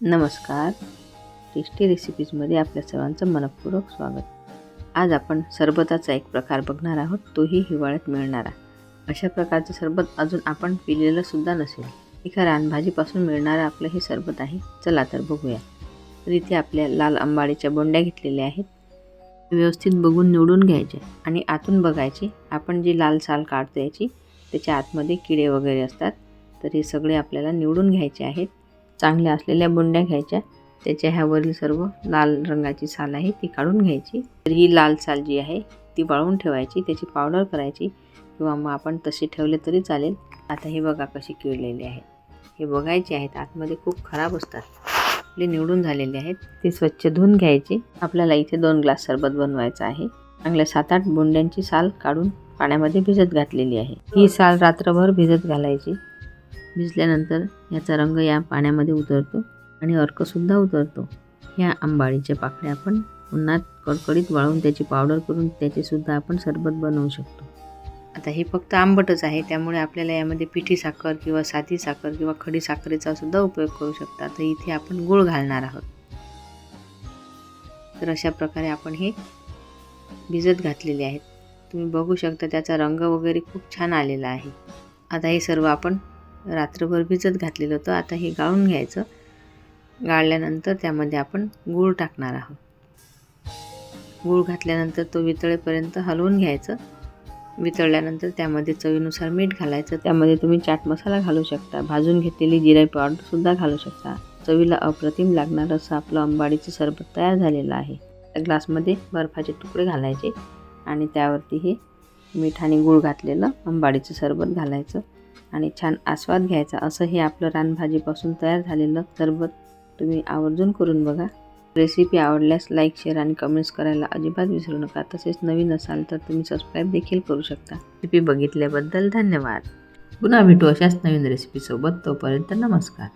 नमस्कार. टेस्टी रेसिपीजमध्ये आपल्या सर्वांचं मनपूर्वक स्वागत. आज आपण सरबताचा एक प्रकार बघणार आहोत तोही हिवाळ्यात मिळणारा. अशा प्रकारचं सरबत अजून आपण पिलेलं सुद्धा नसेल. एका रानभाजीपासून मिळणारं आपलं हे सरबत आहे चला तर बघूया. तर इथे आपल्या लाल आंबाडीच्या बोंड्या घेतलेल्या आहेत. व्यवस्थित बघून निवडून घ्यायचे आणि आतून बघायचे आपण जी लाल साल काढतो याची त्याच्या आतमध्ये किडे वगैरे असतात तर हे सगळे आपल्याला निवडून घ्यायचे आहेत. चांगल्या असलेल्या बोंड्या घ्यायच्या. त्याच्या ह्यावरील सर्व लाल रंगाची साल आहे ती काढून घ्यायची. तर ही लाल साल जी आहे ती वाळवून ठेवायची त्याची पावडर करायची किंवा मग आपण तशी ठेवले तरी चालेल. आता हे बघा कशी किळलेली आहे. हे बघायचे आहेत आतमध्ये खूप खराब असतात. आपले निवडून झालेले आहेत. ते स्वच्छ धुवून घ्यायचे. आपल्याला इथे दोन ग्लास सरबत बनवायचं आहे. चांगल्या सात आठ बोंड्यांची साल काढून पाण्यामध्ये भिजत घातलेली आहे. ही साल रात्रभर भिजत घालायची. भिजल्यानंतर याचा रंग या पाण्यामध्ये उतरतो आणि अर्कसुद्धा उतरतो. ह्या आंबाळीच्या पाकळ्या आपण उन्हात कडकडीत वाळून त्याची पावडर करून त्याचेसुद्धा आपण सरबत बनवू शकतो. आता हे फक्त आंबटच आहे त्यामुळे आपल्याला यामध्ये पिठी साखर किंवा साधी साखर किंवा खडी साखरेचा सुद्धा उपयोग करू शकता. तर इथे आपण गूळ घालणार आहोत. तर अशा प्रकारे आपण हे भिजत घातलेले आहेत. तुम्ही बघू शकता त्याचा रंग वगैरे खूप छान आलेला आहे. आता हे सर्व आपण रात्रभर भिजत घातलेलं होतं. आता हे गाळून घ्यायचं. गाळल्यानंतर त्यामध्ये आपण गूळ टाकणार आहोत. गूळ घातल्यानंतर तो वितळेपर्यंत हलवून घ्यायचं. वितळल्यानंतर त्यामध्ये चवीनुसार मीठ घालायचं. त्यामध्ये तुम्ही चाट मसाला घालू शकता. भाजून घेतलेली जिरे पावडरसुद्धा घालू शकता. चवीला अप्रतिम लागणारं असं आपलं अंबाडीचं सरबत तयार झालेलं आहे. त्या ग्लासमध्ये बर्फाचे तुकडे घालायचे आणि त्यावरती हे मीठ आणि गूळ घातलेलं अंबाडीचं सरबत घालायचं. आणि छान आस्वाद घ्यायचा. असं हे आपलं रानभाजीपासून तयार झालेलं सरबत तुम्ही आवर्जून करून बघा. रेसिपी आवडल्यास लाईक शेअर आणि कमेंट्स करायला अजिबात विसरू नका. तसेच नवीन असाल तर तुम्ही सबस्क्राईब देखील करू शकता. रेसिपी बघितल्याबद्दल धन्यवाद. पुन्हा भेटू अशाच नवीन रेसिपीसोबत. तोपर्यंत नमस्कार.